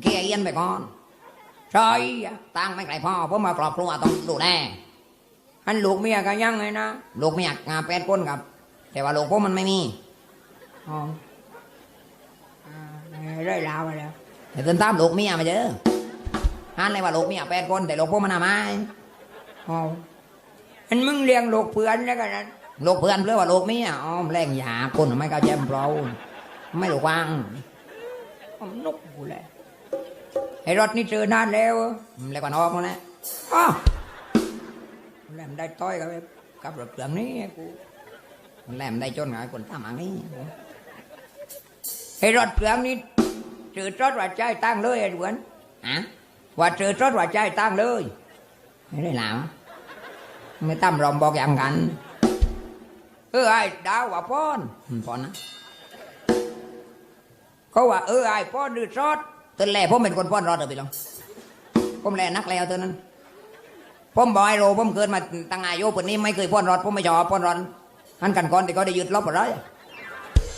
เกียเอียนไปก่อนใช่ตั้งไม่ไกลพ่อผมมาครอบครัวต้องดูแลอันลูกเมียก็ยังไงนะลูกเมียงาแปดคนครับ แต่ว่าลูกผมมันไม่มีอ๋ออ่าเรื่อยราวมาแล้วแต่ตื่นตามลูกเมียมาเจอฮันเลยว่าลูกเมียแปดคนแต่ลูกผมมันน่ะไมอ๋ออันมึงเลี้ยงลูกเพื่อนแล้วกันนะลูกเพื่อนเพื่อว่าลูกเมียอ๋อแรงหยาคนไม่เข้าใจมเราไม่รู้วางผมนุกกูแหละ อ้รถนี่เจอนานแล้วเรียกว่าน้องแล้วนะอ๋อแหลมได้ต้อยกับกับรถเครื่องนี้กูแหลมได้จนกับคนตามอันนี้ไอ้รถเครื่องนี้เจอรถว่าใจตั้งเลยไอ้ดวนอะว่าเจอรถว่าใจตั้งเลยไม่ได้หลาวไม่ตั้มรอมบอกอย่างกันเออไอ้ดาวว่าป้อนอืมพอนะเขาว่าเออไอ้ป้อนดื้อซอด ตื่นแรกผมเป็นคนป้อนรอดเออไปลองผมแลนักแล้วเท่านั้น ผมบอยโรผมเกิดมาตั้งอายุปุ่นนี้ไม่เคยป้อนรอดผมไม่ชอบป้อนรอดหันกันก่อนแต่ก็ได้ยึดลบอะไร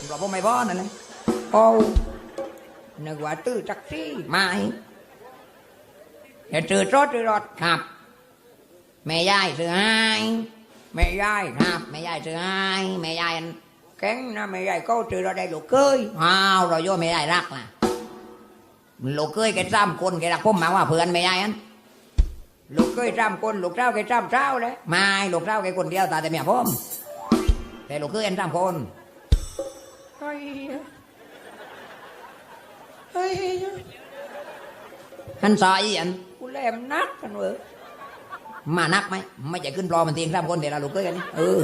บอกผมไม่ป้อนนั่นเลยโอ้นึกว่าตื้อจักซี่ไม่อย่าเจอรถเจอรถครับแม่ยายซื้อให้แม่ยายครับแม่ยายซื้อให้แม่ยายแข็งนะแม่ยายก็เจอเราได้ลูกเคยอ้าวเราโยแม่ยายรักล่ะ ลูกเคยแกซ้ำคนแกรักผมมาว่าเพื่อนแม่ยายอันลูกเคยจำคนลูกเจ้าเคยจำเจ้าเลยไม่ลูกเจ้าแกคนเดียวตาแต่เมียผมแต่ลูกเคยอันซ้ำคนเฮ้ยเฮ้ยหันซอยอันกูแหลมนักกันเว้ยมานักไหมไม่จะขึ้นปลอมันเตียงซ้ำคนเดี๋ยวเราลูกเคยกันนี่เออ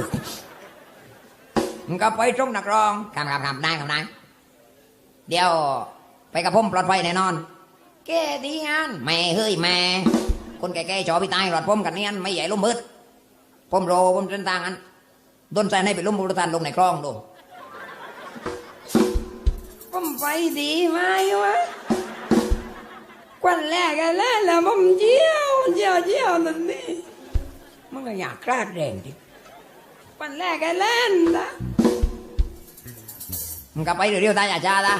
มึงก็ไปตรงนักร้องครับครับครับได้ครับได้เดี๋ยว ไปกับผมปลอดภัยแน่นอน แกดีงานแม่เฮ้ยแม่ คนแก่ๆจอพี่ตายรอดผมกันนี่อันไม่ใหญ่ล้มมืดผมโรผมเส้นทางอันโดนใจให้ไปล้มบุรุษานลงในคลองดูผมไปดีไหมวะกวันแรกกันแล้วแล้วผมเจียวเจียวเจียวนั่นนี่มึงก็อยากกล้าแรงดิกวันแรกกันแล้วนะมึงกลับไปเดี๋ยวๆตายอาจารย์ละ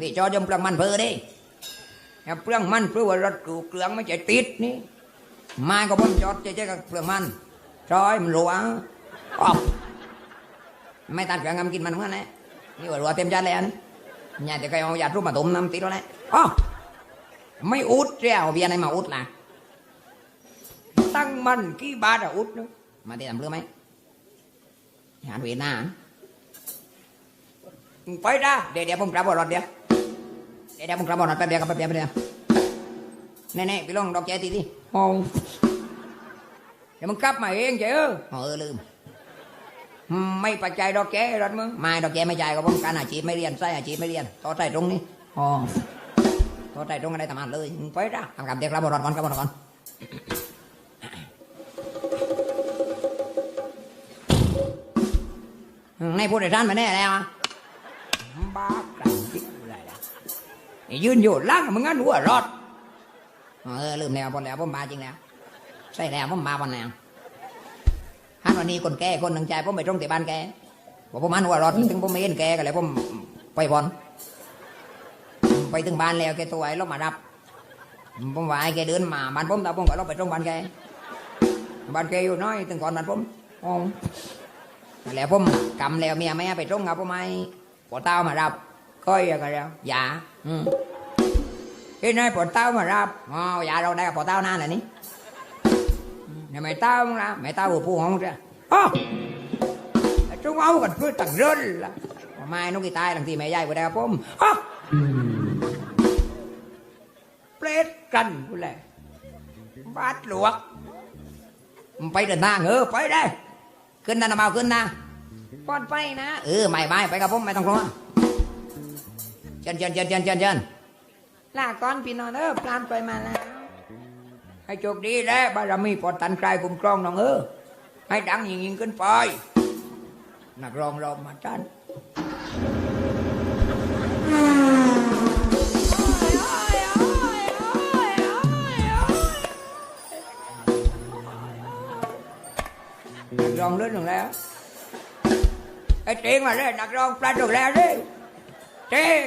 นี่จอยมเปลังมันเพอดิเปลืองมันเพื่อว่ารถกูเกลืองไม่ใช่ติดนี่มาก็ผมจอดเจ๊กับเปลือกมันซอยมันหลวงออกไม่ตัดเปลือกงำกินมันเหมือนกันแหละนี่ว่ารัวเต็มจานเลยอันญาติใครเอายาทุบมาต้มน้ำติดแล้วแหละอ๋อไม่อุดเจ้าเบียร์ไหนมาอุดล่ะตั้งมันกี่บาทอะอุดนะมาที่ทำเพื่องไหมหาเวียนหน้ามไปได้เดี๋ยวเดี๋ยวผมกลับบรถเดี๋ยว เดี๋ยวเดี๋ยวผมกลับบรถแป๊บเดียวครับแป๊บเดียวแป๊บเดียวแน่ๆไปลองดอกแจตีดิมองเดี๋ยวมึงกลับมาเองเจ้เอออ๋อเออลืมอืม ไม่ปัจจัยดอกแกรถมึงไม่ดอกแจไม่จ่ายก็ผมการอาชีพไม่เรียนใส่อาชีพไม่เรียนต่อใจตรงนี้อ๋อต่อใจตรงอะไรทำงานเลยมึงไปได้ทำกับเด็กกลับบรถก่อนกลับบรถก่อนในผู้โดยสารมาแน่แล้วอะบ้า ยืนอยู่ล่างมึงงั้นหัวรอดเออลืมแล้วพอแล้วผมมาจริงแล้วใช่แล้วผมมาวันแล้วฮันวันนี้คนแก่คนหนึ่งใจผมไปตรงที่บ้านแกบอกผมมันว่ารถถึงผมไม่เห็นแกก็เลยผมไปบอลไปถึงบ้านแล้วแกตัวไอ้ลงมารับผมว่าไอ้แกเดินมาบ้านผมแต่ผมก็ลงไปตรงบ้านแกบ้านแกอยู่น้อยถึงก่อนบ้านผมอ๋อแล้วผมกำแล้วเมียไม่ไปตรงครับผมไม่ปวดเต้ามารับก็อย่างไรแล้วอย่า อืมเฮ้ยนายปวดเต้ามารับอ๋ออย่าเราได้กับปวดเต้านานเลยนี่อย่าไม่เต้ามึงละไม่เต้าหัวผู้ของเจ้าอ๋อไอ้จงเอากันเพื่อตั้งเรินละไม่นกกีตายหลังที่แม่ยายกูได้ครับผมอ๋อเปรตกันกูแหละบาดหลวกมึงไปเดินทางเออไปได้ ขึ้นนะนะเมาขึ้นนะก่อนไปนะ เออไม่ไม่ไปกับผมไม่ต้องกลัว เชิญเชิญเชิญเชิญเชิญเชิญลาก่อนพี่น้องเออปลานไปมาแล้ว ให้โชคดีแล้วบารมีปอดตันใครคุ้มครองน้องเออให้ดังยิ่งยิ่งขึ้นไปนักร้องเรามาจันนักร้องเลื่อนลงแล้วไอ้เจงมาเลยนักร้องปลาลงแล้วดิเจง